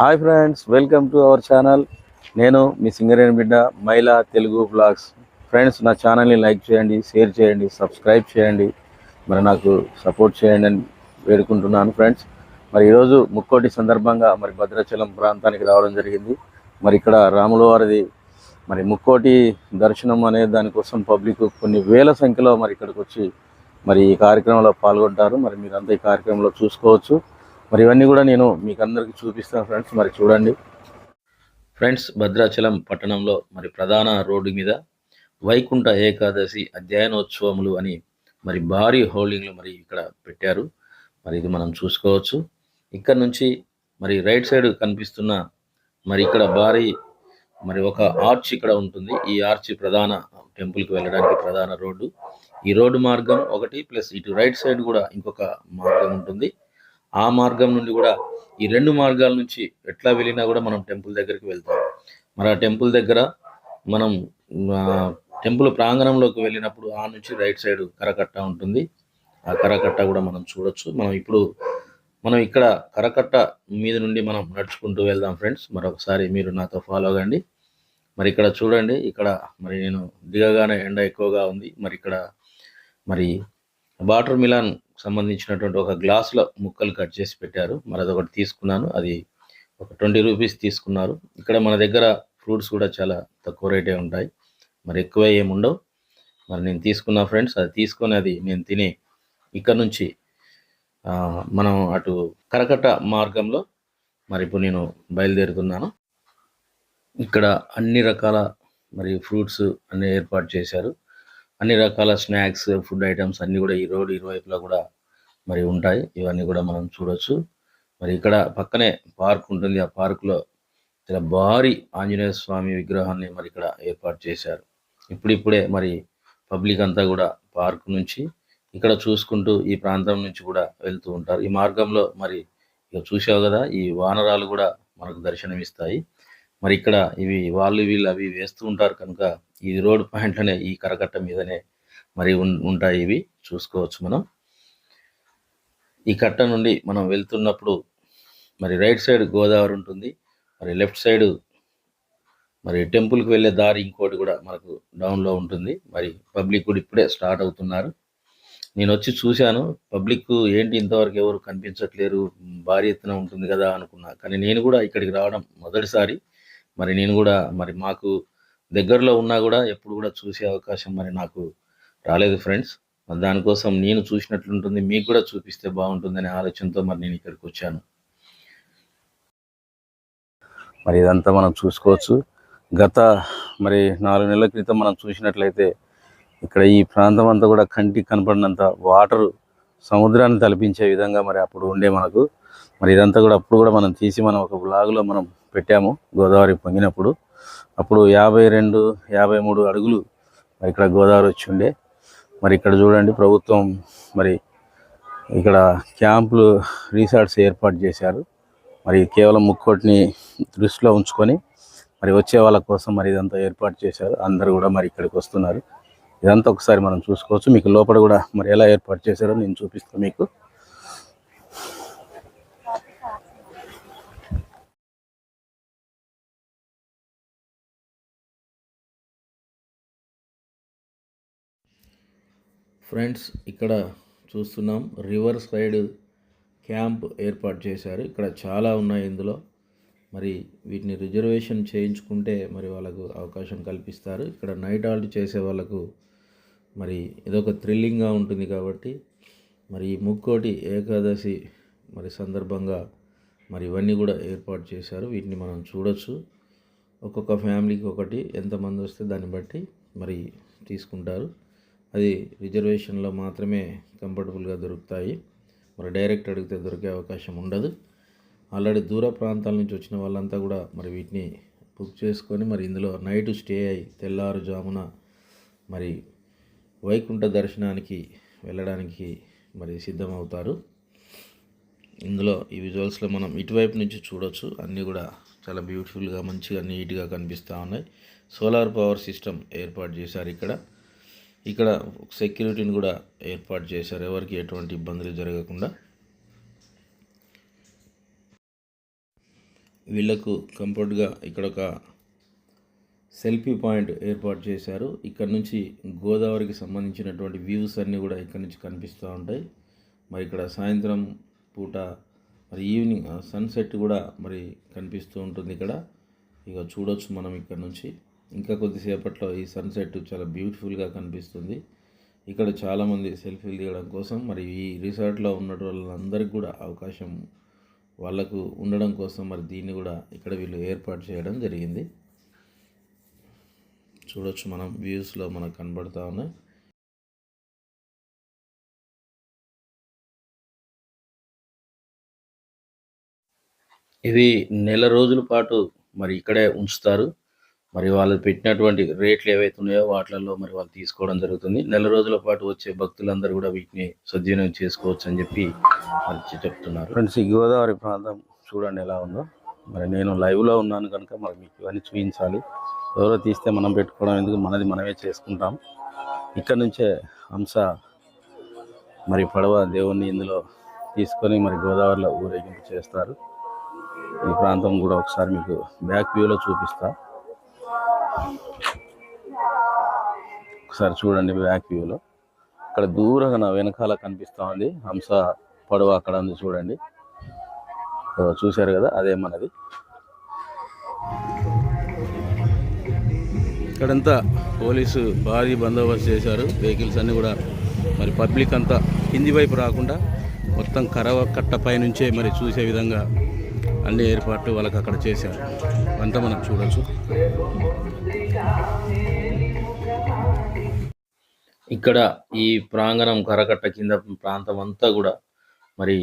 Hi friends welcome to our channel. నేను మీ సింగరేణి బిడ్డ మహిళా తెలుగు బ్లాగ్స్ ఫ్రెండ్స్ నా ఛానల్ని లైక్ చేయండి షేర్ చేయండి సబ్స్క్రైబ్ చేయండి. మరి నాకు సపోర్ట్ చేయండి అని వేడుకుంటున్నాను ఫ్రెండ్స్. మరి ఈరోజు ముక్కోటి సందర్భంగా మరి భద్రాచలం ప్రాంతానికి రావడం జరిగింది. మరి ఇక్కడ రాముల వారిది మరి ముక్కోటి దర్శనం అనే దానికోసం పబ్లిక్ కొన్ని వేల సంఖ్యలో మరి ఇక్కడికి వచ్చి మరి ఈ కార్యక్రమంలో పాల్గొంటారు. మరి మీరంతా ఈ కార్యక్రమంలో చూసుకోవచ్చు. మరి ఇవన్నీ కూడా నేను మీకు అందరికీ చూపిస్తాను ఫ్రెండ్స్. మరి చూడండి. ఫ్రెండ్స్ భద్రాచలం పట్టణంలో మరి ప్రధాన రోడ్డు మీద వైకుంఠ ఏకాదశి అధ్యయనోత్సవములు అని మరి భారీ హోల్డింగ్లు మరి ఇక్కడ పెట్టారు. మరి ఇది మనం చూసుకోవచ్చు. ఇక్కడ నుంచి మరి రైట్ సైడ్ కనిపిస్తున్న మరి ఇక్కడ భారీ మరి ఒక ఆర్చ్ ఇక్కడ ఉంటుంది. ఈ ఆర్చ్ ప్రధాన టెంపుల్కి వెళ్ళడానికి ప్రధాన రోడ్డు. ఈ రోడ్డు మార్గం ఒకటి ప్లస్ ఇటు రైట్ సైడ్ కూడా ఇంకొక మార్గం ఉంటుంది. ఆ మార్గం నుండి కూడా ఈ రెండు మార్గాల నుంచి ఎట్లా వెళ్ళినా కూడా మనం టెంపుల్ దగ్గరికి వెళ్తాం. మరి ఆ టెంపుల్ దగ్గర మనం టెంపుల్ ప్రాంగణంలోకి వెళ్ళినప్పుడు ఆ నుంచి రైట్ సైడ్ కరకట్ట ఉంటుంది. ఆ కరకట్ట కూడా మనం చూడొచ్చు. మనం ఇప్పుడు మనం ఇక్కడ కరకట్ట మీద నుండి మనం నడుచుకుంటూ వెళ్దాం ఫ్రెండ్స్. మరొకసారి మీరు నాతో ఫాలో అవ్వండి మరి ఇక్కడ చూడండి ఇక్కడ మరి నేను దిగగానే ఎండ ఎక్కువగా ఉంది. మరి ఇక్కడ మరి వాటర్ మిలాన్ సంబంధించినటువంటి ఒక గ్లాసులో ముక్కలు కట్ చేసి పెట్టారు. మరి అదొకటి తీసుకున్నాను. అది ఒక ట్వంటీ రూపీస్ తీసుకున్నారు. ఇక్కడ మన దగ్గర ఫ్రూట్స్ కూడా చాలా తక్కువ రేటే ఉంటాయి. మరి ఎక్కువ ఏముండవు మరి నేను తీసుకున్నా ఫ్రెండ్స్ అది తీసుకొని అది నేను తిని ఇక్కడ నుంచి మనం అటు కరకట్ట మార్గంలో మరి ఇప్పుడు నేను బయలుదేరుతున్నాను. ఇక్కడ అన్ని రకాల మరి ఫ్రూట్స్ అన్ని ఏర్పాటు చేశారు. అన్ని రకాల స్నాక్స్ ఫుడ్ ఐటమ్స్ అన్నీ కూడా ఈ రోడ్ ఇరువైపులా కూడా మరి ఉంటాయి. ఇవన్నీ కూడా మనం చూడొచ్చు. మరి ఇక్కడ పక్కనే పార్క్ ఉంటుంది. ఆ పార్కులో చాలా భారీ ఆంజనేయ స్వామి విగ్రహాన్ని మరి ఇక్కడ ఏర్పాటు చేశారు. ఇప్పుడిప్పుడే మరి పబ్లిక్ అంతా కూడా పార్క్ నుంచి ఇక్కడ చూసుకుంటూ ఈ ప్రాంతం నుంచి కూడా వెళ్తూ ఉంటారు. ఈ మార్గంలో మరి ఇక చూసావు కదా ఈ వానరాలు కూడా మనకు దర్శనమిస్తాయి. మరి ఇక్కడ ఇవి వాళ్ళు వీళ్ళు అవి వేస్తూ ఉంటారు కనుక ఈ రోడ్ పాయింట్లోనే ఈ కరకట్ట మీదనే మరి ఉంటాయి ఇవి. చూసుకోవచ్చు మనం. ఈ కట్ట నుండి మనం వెళ్తున్నప్పుడు మరి రైట్ సైడ్ గోదావరి ఉంటుంది. మరి లెఫ్ట్ సైడ్ మరి టెంపుల్కి వెళ్ళే దారి ఇంకోటి కూడా మనకు డౌన్లో ఉంటుంది. మరి పబ్లిక్ కూడా ఇప్పుడే స్టార్ట్ అవుతున్నారు. నేను వచ్చి చూశాను. పబ్లిక్ ఏంటి ఇంతవరకు ఎవరు కనిపించట్లేరు? భారీ ఎత్తున ఉంటుంది కదా అనుకున్నా. కానీ నేను కూడా ఇక్కడికి రావడం మొదటిసారి. మరి నేను కూడా మరి మాకు దగ్గరలో ఉన్నా కూడా ఎప్పుడు కూడా చూసే అవకాశం మరి నాకు రాలేదు ఫ్రెండ్స్. మరి దానికోసం నేను చూసినట్లుంటుంది మీకు కూడా చూపిస్తే బాగుంటుందనే ఆలోచనతో మరి నేను ఇక్కడికి వచ్చాను. మరి ఇదంతా మనం చూసుకోవచ్చు. గత మరి నాలుగు నెలల క్రితం మనం చూసినట్లయితే ఇక్కడ ఈ ప్రాంతం అంతా కూడా కంటికి కనపడినంత వాటర్ సముద్రాన్ని తలపించే విధంగా మరి అప్పుడు ఉండే మనకు. మరి ఇదంతా కూడా అప్పుడు కూడా మనం తీసి మనం ఒక బ్లాగులో మనం పెట్టాము గోదావరి పొంగినప్పుడు. అప్పుడు యాభై రెండు యాభై మూడు అడుగులు మరి ఇక్కడ గోదావరి వచ్చి ఉండే. మరి ఇక్కడ చూడండి ప్రభుత్వం మరి ఇక్కడ క్యాంపులు రీసార్ట్స్ ఏర్పాటు చేశారు. మరి కేవలం ముక్కోటిని దృష్టిలో ఉంచుకొని మరి వచ్చే వాళ్ళ కోసం మరి ఇదంతా ఏర్పాటు చేశారు. అందరూ కూడా మరి ఇక్కడికి వస్తున్నారు. ఇదంతా ఒకసారి మనం చూసుకోవచ్చు. మీకు లోపల కూడా మరి ఎలా ఏర్పాటు చేశారో నేను చూపిస్తాను మీకు. ఫ్రెండ్స్ ఇక్కడ చూస్తున్నాం. రివర్ సైడ్ క్యాంప్ ఏర్పాటు చేశారు. ఇక్కడ చాలా ఉన్నాయి ఇందులో. మరి వీటిని రిజర్వేషన్ చేయించుకుంటే మరి వాళ్ళకు అవకాశం కల్పిస్తారు. ఇక్కడ నైట్ హాల్ట్ చేసే వాళ్ళకు మరి ఇదొక థ్రిల్లింగ్గా ఉంటుంది కాబట్టి మరి ఈ ముక్కోటి ఏకాదశి మరి సందర్భంగా మరి ఇవన్నీ కూడా ఏర్పాటు చేశారు. వీటిని మనం చూడొచ్చు. ఒక్కొక్క ఫ్యామిలీకి ఒకటి ఎంతమంది వస్తే దాన్ని బట్టి మరి తీసుకుంటారు. అది రిజర్వేషన్లో మాత్రమే కంఫర్టబుల్గా దొరుకుతాయి. మరి డైరెక్ట్ అడిగితే దొరికే అవకాశం ఉండదు. ఆల్రెడీ దూర ప్రాంతాల నుంచి వచ్చిన వాళ్ళంతా కూడా మరి వీటిని బుక్ చేసుకొని మరి ఇందులో నైట్ స్టే అయి తెల్లారుజామున మరి వైకుంఠ దర్శనానికి వెళ్ళడానికి మరి సిద్ధమవుతారు. ఇందులో ఈ విజువల్స్లో మనం ఇటువైపు నుంచి చూడొచ్చు. అన్నీ కూడా చాలా బ్యూటిఫుల్గా మంచిగా నీట్గా కనిపిస్తూ ఉన్నాయి. సోలార్ పవర్ సిస్టమ్ ఏర్పాటు చేశారు ఇక్కడ. ఇక్కడ సెక్యూరిటీని కూడా ఏర్పాటు చేశారు. ఎవరికి ఎటువంటి ఇబ్బందులు జరగకుండా వీళ్ళకు కంఫర్ట్గా ఇక్కడ ఒక సెల్ఫీ పాయింట్ ఏర్పాటు చేశారు. ఇక్కడ నుంచి గోదావరికి సంబంధించినటువంటి వ్యూస్ అన్నీ కూడా ఇక్కడ నుంచి కనిపిస్తూ ఉంటాయి. మరి ఇక్కడ సాయంత్రం పూట మరి ఈవినింగ్ సన్సెట్ కూడా మరి కనిపిస్తూ ఉంటుంది ఇక్కడ. ఇక చూడొచ్చు మనం ఇక్కడ నుంచి. ఇంకా కొద్దిసేపట్లో ఈ సన్సెట్ చాలా బ్యూటిఫుల్గా కనిపిస్తుంది. ఇక్కడ చాలామంది సెల్ఫీలు దిగడం కోసం మరి ఈ రిసార్ట్లో ఉన్న వాళ్ళందరికీ కూడా అవకాశం వాళ్ళకు ఉండడం కోసం మరి దీన్ని కూడా ఇక్కడ వీళ్ళు ఏర్పాటు చేయడం జరిగింది. చూడొచ్చు మనం వ్యూస్లో మనకు కనబడతా ఉన్నాయి. ఇది నెల రోజుల పాటు మరి ఇక్కడే ఉంచుతారు. మరి వాళ్ళు పెట్టినటువంటి రేట్లు ఏవైతే ఉన్నాయో వాటిలలో మరి వాళ్ళు తీసుకోవడం జరుగుతుంది. నెల రోజుల పాటు వచ్చే భక్తులందరూ కూడా వీటిని సద్వినియోగం చేసుకోవచ్చు అని చెప్పి మరి చెప్తున్నారు. ఫ్రెండ్స్ ఈ గోదావరి ప్రాంతం చూడండి ఎలా ఉందో. మరి నేను లైవ్లో ఉన్నాను కనుక మరి మీకు ఇవన్నీ చూపించాలి. ఎవరో తీస్తే మనం పెట్టుకోవడం ఎందుకు? మనది మనమే చేసుకుంటాం. ఇక్కడ నుంచే హంస మరి పడవ దేవుణ్ణి ఇందులో తీసుకొని మరి గోదావరిలో ఊరేగింపు చేస్తారు. ఈ ప్రాంతం కూడా ఒకసారి మీకు బ్యాక్ వ్యూలో చూపిస్తాను ఒకసారి చూడండి బ్యాక్ వ్యూలో. ఇక్కడ దూరంగా నా వెనకాల కనిపిస్తా ఉంది. హంస పడవ అక్కడ ఉంది చూడండి. చూశారు కదా? అదే మనది. ఇక్కడంతా పోలీసు భారీ బందోబస్తు చేశారు. వెహికల్స్ అన్నీ కూడా మరి పబ్లిక్ అంతా కింది వైపు రాకుండా మొత్తం కరవ కట్ట పైనుంచే మరి చూసే విధంగా అన్ని ఏర్పాట్లు వాళ్ళకి అక్కడ చేశారు. అంతా మనం చూడొచ్చు. ఇక్కడ ఈ ప్రాంగణం కరకట్ట కింద ప్రాంతం అంతా కూడా మరి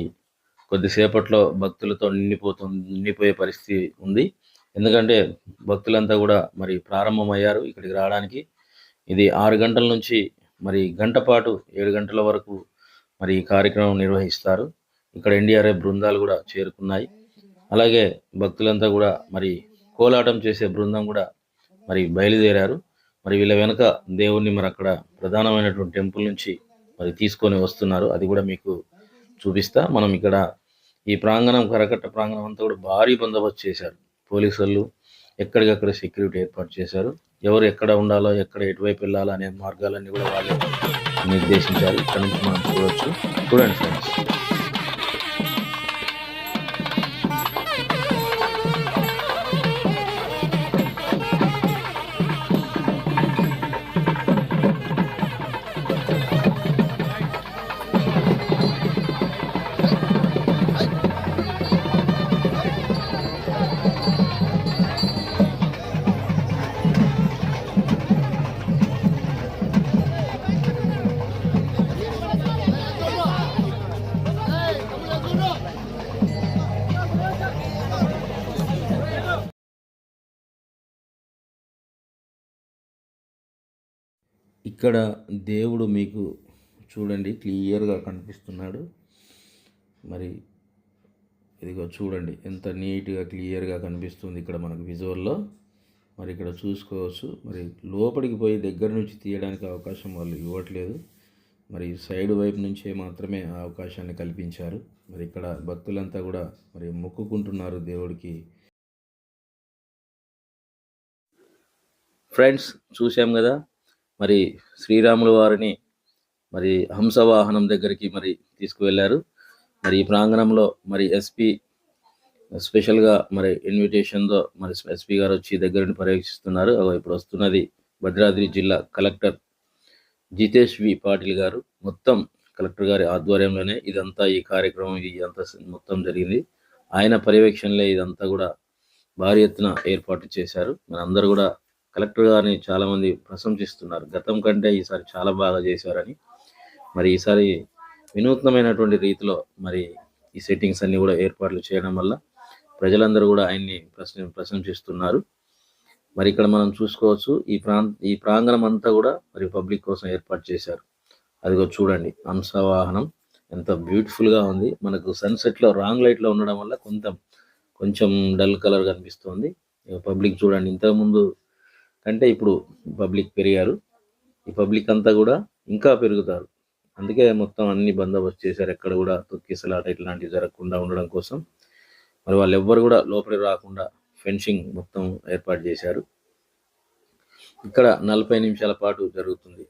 కొద్దిసేపట్లో భక్తులతో నిండిపోతుంది నిండిపోయే పరిస్థితి ఉంది. ఎందుకంటే భక్తులంతా కూడా మరి ప్రారంభమయ్యారు ఇక్కడికి రావడానికి. ఇది ఆరు గంటల నుంచి మరి గంట పాటు ఏడు గంటల వరకు మరి ఈ కార్యక్రమం నిర్వహిస్తారు. ఇక్కడ ఎన్డీఆర్ఎఫ్ బృందాలు కూడా చేరుకున్నాయి. అలాగే భక్తులంతా కూడా మరి కోలాటం చేసే బృందం కూడా మరి బయలుదేరారు. మరి వీళ్ళ వెనుక దేవుణ్ణి మరి అక్కడ ప్రధానమైనటువంటి టెంపుల్ నుంచి మరి తీసుకొని వస్తున్నారు. అది కూడా మీకు చూపిస్తా. మనం ఇక్కడ ఈ ప్రాంగణం కరకట్ట ప్రాంగణం అంతా కూడా భారీ బందోబస్తు చేశారు. పోలీసు వాళ్ళు ఎక్కడికక్కడ సెక్యూరిటీ ఏర్పాటు చేశారు. ఎవరు ఎక్కడ ఉండాలో ఎక్కడ ఎటువైపు వెళ్ళాలో అనే మార్గాలన్నీ కూడా వాళ్ళు నిర్దేశించారు. ఇక్కడ నుంచి మనం చూడవచ్చు చూడండి ఫ్రెండ్స్. ఇక్కడ దేవుడు మీకు చూడండి క్లియర్గా కనిపిస్తున్నాడు. మరి ఇదిగో చూడండి ఎంత నీట్గా క్లియర్గా కనిపిస్తుంది ఇక్కడ మనకు విజువల్లో. మరి ఇక్కడ చూసుకోవచ్చు. మరి లోపలికి పోయి దగ్గర నుంచి తీయడానికి అవకాశం వాళ్ళు ఇవ్వట్లేదు. మరి సైడ్ వైపు నుంచే మాత్రమే ఆ అవకాశాన్ని కల్పించారు. మరి ఇక్కడ భక్తులంతా కూడా మరి మొక్కుకుంటున్నారు దేవుడికి. ఫ్రెండ్స్ చూసాం కదా? మరి శ్రీరాముల వారిని మరి హంసవాహనం దగ్గరికి మరి తీసుకువెళ్ళారు. మరి ఈ ప్రాంగణంలో మరి ఎస్పీ స్పెషల్గా మరి ఇన్విటేషన్తో మరి ఎస్పీ గారు వచ్చి దగ్గరని పర్యవేక్షిస్తున్నారు. ఇప్పుడు వస్తున్నది భద్రాద్రి జిల్లా కలెక్టర్ జితేష్ వి పాటిల్ గారు. మొత్తం కలెక్టర్ గారి ఆధ్వర్యంలోనే ఇదంతా ఈ కార్యక్రమం ఇదంతా మొత్తం జరిగింది. ఆయన పర్యవేక్షణలో ఇదంతా కూడా భారీ ఎత్తున ఏర్పాటు చేశారు. మనందరూ కూడా కలెక్టర్ గారిని చాలామంది ప్రశంసిస్తున్నారు. గతం కంటే ఈసారి చాలా బాగా చేశారని. మరి ఈసారి వినూత్నమైనటువంటి రీతిలో మరి ఈ సెట్టింగ్స్ అన్ని కూడా ఏర్పాట్లు చేయడం వల్ల ప్రజలందరూ కూడా ఆయన్ని ప్రశ్న ప్రశంసిస్తున్నారు. మరి ఇక్కడ మనం చూసుకోవచ్చు ఈ ప్రాంత ఈ ప్రాంగణం అంతా కూడా మరి పబ్లిక్ కోసం ఏర్పాటు చేశారు. అదిగో చూడండి హంసవాహనం ఎంత బ్యూటిఫుల్గా గా ఉంది. మనకు సన్సెట్లో రాంగ్ లైట్లో ఉండడం వల్ల కొంత కొంచెం డల్ కలర్ కనిపిస్తుంది. పబ్లిక్ చూడండి ఇంతకుముందు అంటే ఇప్పుడు పబ్లిక్ పెరిగారు. ఈ పబ్లిక్ అంతా కూడా ఇంకా పెరుగుతారు. అందుకే మొత్తం అన్ని బందోబస్తు చేశారు. ఎక్కడ కూడా తొక్కిసలాట ఇట్లాంటివి జరగకుండా ఉండడం కోసం. మరి వాళ్ళు ఎవ్వరు కూడా లోపలికి రాకుండా ఫెన్సింగ్ మొత్తం ఏర్పాటు చేశారు. ఇక్కడ నలభై నిమిషాల పాటు జరుగుతుంది.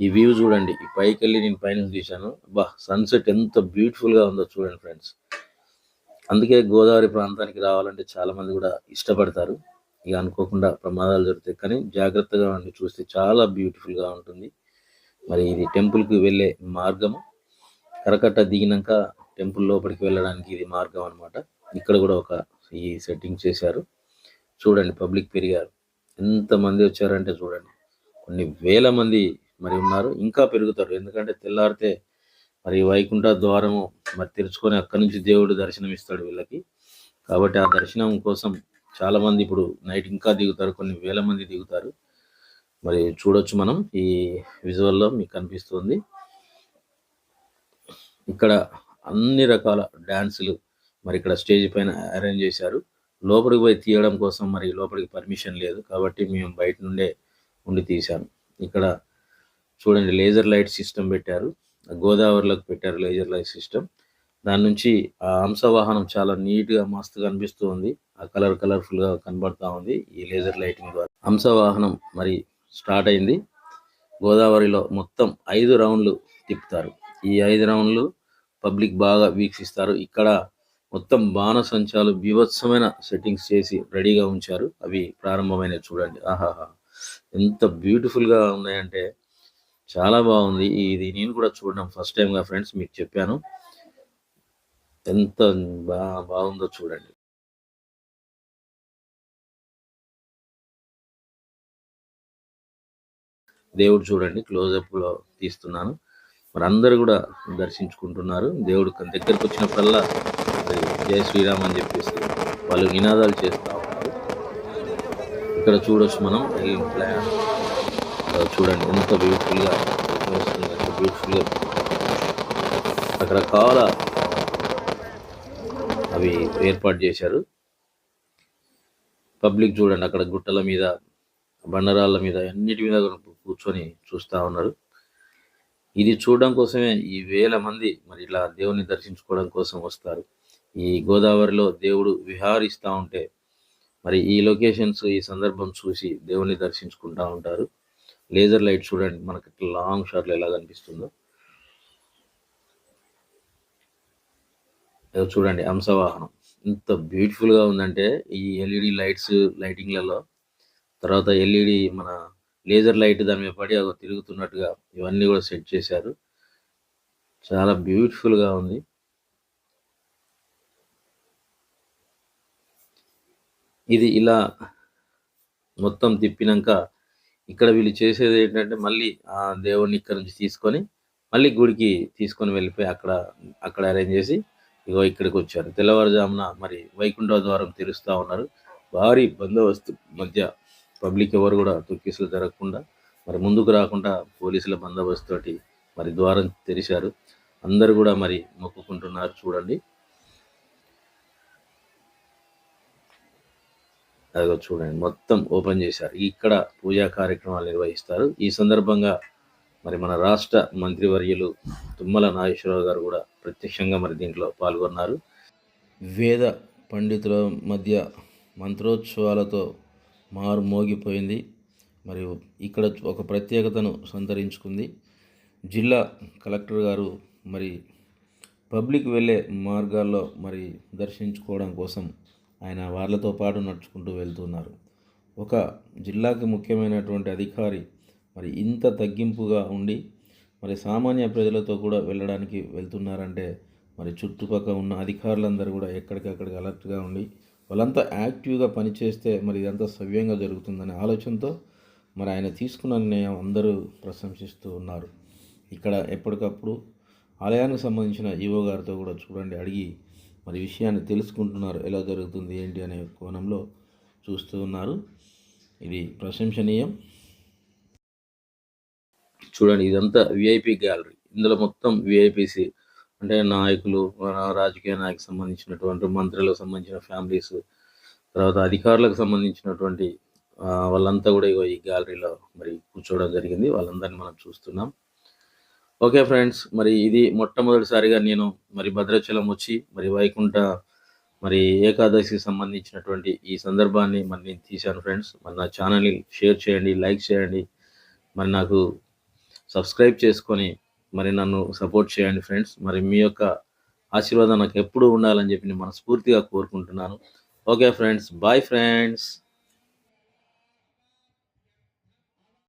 ఈ వ్యూ చూడండి. ఈ పైకి వెళ్ళి నేను పైన తీశాను. బా సన్సెట్ ఎంత బ్యూటిఫుల్గా ఉందో చూడండి ఫ్రెండ్స్ అందుకే గోదావరి ప్రాంతానికి రావాలంటే చాలామంది కూడా ఇష్టపడతారు. ఇక అనుకోకుండా ప్రమాదాలు జరుగుతాయి. కానీ జాగ్రత్తగా ఉండి చూస్తే చాలా బ్యూటిఫుల్గా ఉంటుంది. మరి ఇది టెంపుల్కి వెళ్ళే మార్గము. కరకట్ట దిగినాక టెంపుల్ లోపలికి వెళ్ళడానికి ఇది మార్గం అన్నమాట. ఇక్కడ కూడా ఒక ఈ సెట్టింగ్ చేశారు. చూడండి పబ్లిక్ పెరిగారు. ఎంతమంది వచ్చారంటే చూడండి. కొన్ని వేల మంది మరి ఉన్నారు. ఇంకా పెరుగుతారు. ఎందుకంటే తెల్లారితే మరి వైకుంఠ ద్వారము మరి తెరుచుకొని అక్కడి నుంచి దేవుడు దర్శనం ఇస్తాడు వీళ్ళకి. కాబట్టి ఆ దర్శనం కోసం చాలా మంది ఇప్పుడు నైట్ ఇంకా దిగుతారు కొన్ని వేల మంది దిగుతారు. మరి చూడొచ్చు మనం ఈ విజువల్లో మీకు కనిపిస్తుంది ఇక్కడ అన్ని రకాల డాన్సులు మరి ఇక్కడ స్టేజ్ పైన అరేంజ్ చేశారు. లోపలికి పోయి తీయడం కోసం మరి లోపలికి పర్మిషన్ లేదు కాబట్టి మేము బయట నుండే ఉండి తీశాను ఇక్కడ చూడండి లేజర్ లైట్ సిస్టమ్ పెట్టారు. గోదావరిలోకి పెట్టారు లేజర్ లైట్ సిస్టమ్ దాని నుంచి ఆ హంసవాహనం చాలా నీట్గా మస్తు అనిపిస్తూ ఉంది. ఆ కలర్ కలర్ఫుల్గా కనబడతా ఉంది ఈ లేజర్ లైటింగ్ ద్వారా. హంసవాహనం మరి స్టార్ట్ అయింది. గోదావరిలో మొత్తం ఐదు రౌండ్లు తిప్పుతారు. ఈ ఐదు రౌండ్లు పబ్లిక్ బాగా వీక్షిస్తారు. ఇక్కడ మొత్తం బాణసంచాలు బీభత్సమైన సెట్టింగ్స్ చేసి రెడీగా ఉంచారు. అవి ప్రారంభమైనవి చూడండి. ఆహాహా! ఎంత బ్యూటిఫుల్గా ఉన్నాయంటే చాలా బాగుంది. ఇది నేను కూడా చూడడం ఫస్ట్ టైం గా ఫ్రెండ్స్ మీకు చెప్పాను. ఎంత బా బాగుందో చూడండి. దేవుడు చూడండి క్లోజప్లో తీస్తున్నాను. మరి అందరు కూడా దర్శించుకుంటున్నారు. దేవుడు కన్- వచ్చినప్పుడల్లా జయ జై శ్రీరామ్ అని చెప్పేసి వాళ్ళు నినాదాలు చేస్తూ ఉన్నారు. ఇక్కడ చూడొచ్చు మనం ఈ ప్లాన్. చూడండి ఎంత బ్యూటిఫుల్గా బ్యూటిఫుల్గా. రకరకాల అవి ఏర్పాటు చేశారు. పబ్లిక్ చూడండి అక్కడ గుట్టల మీద బండరాళ్ళ మీద అన్నిటి మీద కూర్చొని చూస్తా ఉన్నారు. ఇది చూడడం కోసమే ఈ వేల మంది మరి ఇలా దేవుని దర్శించుకోవడం కోసం వస్తారు. ఈ గోదావరిలో దేవుడు విహారిస్తూ ఉంటే మరి ఈ లొకేషన్స్ ఈ సందర్భం చూసి దేవుని దర్శించుకుంటా ఉంటారు. లేజర్ లైట్ చూడండి మనకి లాంగ్ షాట్లో ఎలా కనిపిస్తుందో. చూడండి హంసవాహనం. ఎంత బ్యూటిఫుల్గా ఉందంటే ఈ ఎల్ఈడి లైట్స్ లైటింగ్లలో తర్వాత ఎల్ఈడి మన లేజర్ లైట్ దాని మీద పడి అవి తిరుగుతున్నట్టుగా ఇవన్నీ కూడా సెట్ చేశారు. చాలా బ్యూటిఫుల్గా ఉంది. ఇది ఇలా మొత్తం తిప్పినాక ఇక్కడ వీళ్ళు చేసేది ఏంటంటే మళ్ళీ ఆ దేవుడిని ఇక్కడ నుంచి తీసుకొని మళ్ళీ గుడికి తీసుకొని వెళ్ళిపోయి అక్కడ అక్కడ అరేంజ్ చేసి ఇగో ఇక్కడికి వచ్చారు తెల్లవారుజామున మరి వైకుంఠ ద్వారం తెరుస్తూ ఉన్నారు. భారీ బందోబస్తు మధ్య పబ్లిక్ ఎవరు కూడా తొక్కిసలు జరగకుండా మరి ముందుకు రాకుండా పోలీసుల బందోబస్తు తోటి మరి ద్వారం తెరిచారు. అందరు కూడా మరి మొక్కుకుంటున్నారు చూడండి. అదిగో చూడండి మొత్తం ఓపెన్ చేశారు. ఇక్కడ పూజా కార్యక్రమాలు నిర్వహిస్తారు. ఈ సందర్భంగా మరి మన రాష్ట్ర మంత్రివర్యులు తుమ్మల నాగేశ్వరరావు గారు కూడా ప్రత్యక్షంగా మరి దీంట్లో పాల్గొన్నారు. వేద పండితుల మధ్య మంత్రోత్సవాలతో మారు మోగిపోయింది. మరియు ఇక్కడ ఒక ప్రత్యేకతను సంతరించుకుంది. జిల్లా కలెక్టర్ గారు మరి పబ్లిక్ వెళ్ళే మార్గాల్లో మరి దర్శించుకోవడం కోసం ఆయన వాళ్ళతో పాటు నడుచుకుంటూ వెళ్తున్నారు. ఒక జిల్లాకి ముఖ్యమైనటువంటి అధికారి మరి ఇంత తగ్గింపుగా ఉండి మరి సామాన్య ప్రజలతో కూడా వెళ్ళడానికి వెళ్తున్నారంటే మరి చుట్టుపక్కల ఉన్న అధికారులందరూ కూడా ఎక్కడికక్కడికి అలర్ట్గా ఉండి వాళ్ళంతా యాక్టివ్గా పనిచేస్తే మరి ఇదంతా సవ్యంగా జరుగుతుందనే ఆలోచనతో మరి ఆయన తీసుకున్న నిర్ణయం అందరూ ప్రశంసిస్తూ ఉన్నారు. ఇక్కడ ఎప్పటికప్పుడు ఆలయానికి సంబంధించిన ఈవో గారితో కూడా చూడండి అడిగి మరి విషయాన్ని తెలుసుకుంటున్నారు ఎలా జరుగుతుంది ఏంటి అనే కోణంలో చూస్తూ ఉన్నారు. ఇది ప్రశంసనీయం. చూడండి ఇదంతా విఐపి గ్యాలరీ ఇందులో మొత్తం విఐపిసి అంటే నాయకులు మన రాజకీయ నాయకు సంబంధించినటువంటి మంత్రులకు సంబంధించిన ఫ్యామిలీస్ తర్వాత అధికారులకు సంబంధించినటువంటి వాళ్ళంతా కూడా ఈ గ్యాలరీలో మరి కూర్చోవడం జరిగింది. వాళ్ళందరినీ మనం చూస్తున్నాం. ఓకే ఫ్రెండ్స్ మరి ఇది మొట్టమొదటిసారిగా నేను మరి భద్రాచలం వచ్చి మరి వైకుంఠ మరి ఏకాదశికి సంబంధించినటువంటి ఈ సందర్భాన్ని మరి నేను తీశాను ఫ్రెండ్స్. మరి నా ఛానల్ని షేర్ చేయండి లైక్ చేయండి. మరి నాకు సబ్స్క్రైబ్ చేసుకొని మరి నన్ను సపోర్ట్ చేయండి ఫ్రెండ్స్. మరి మీ యొక్క ఆశీర్వాదం నాకు ఎప్పుడూ ఉండాలని చెప్పి నేను మనస్ఫూర్తిగా కోరుకుంటున్నాను. Okay friends bye friends.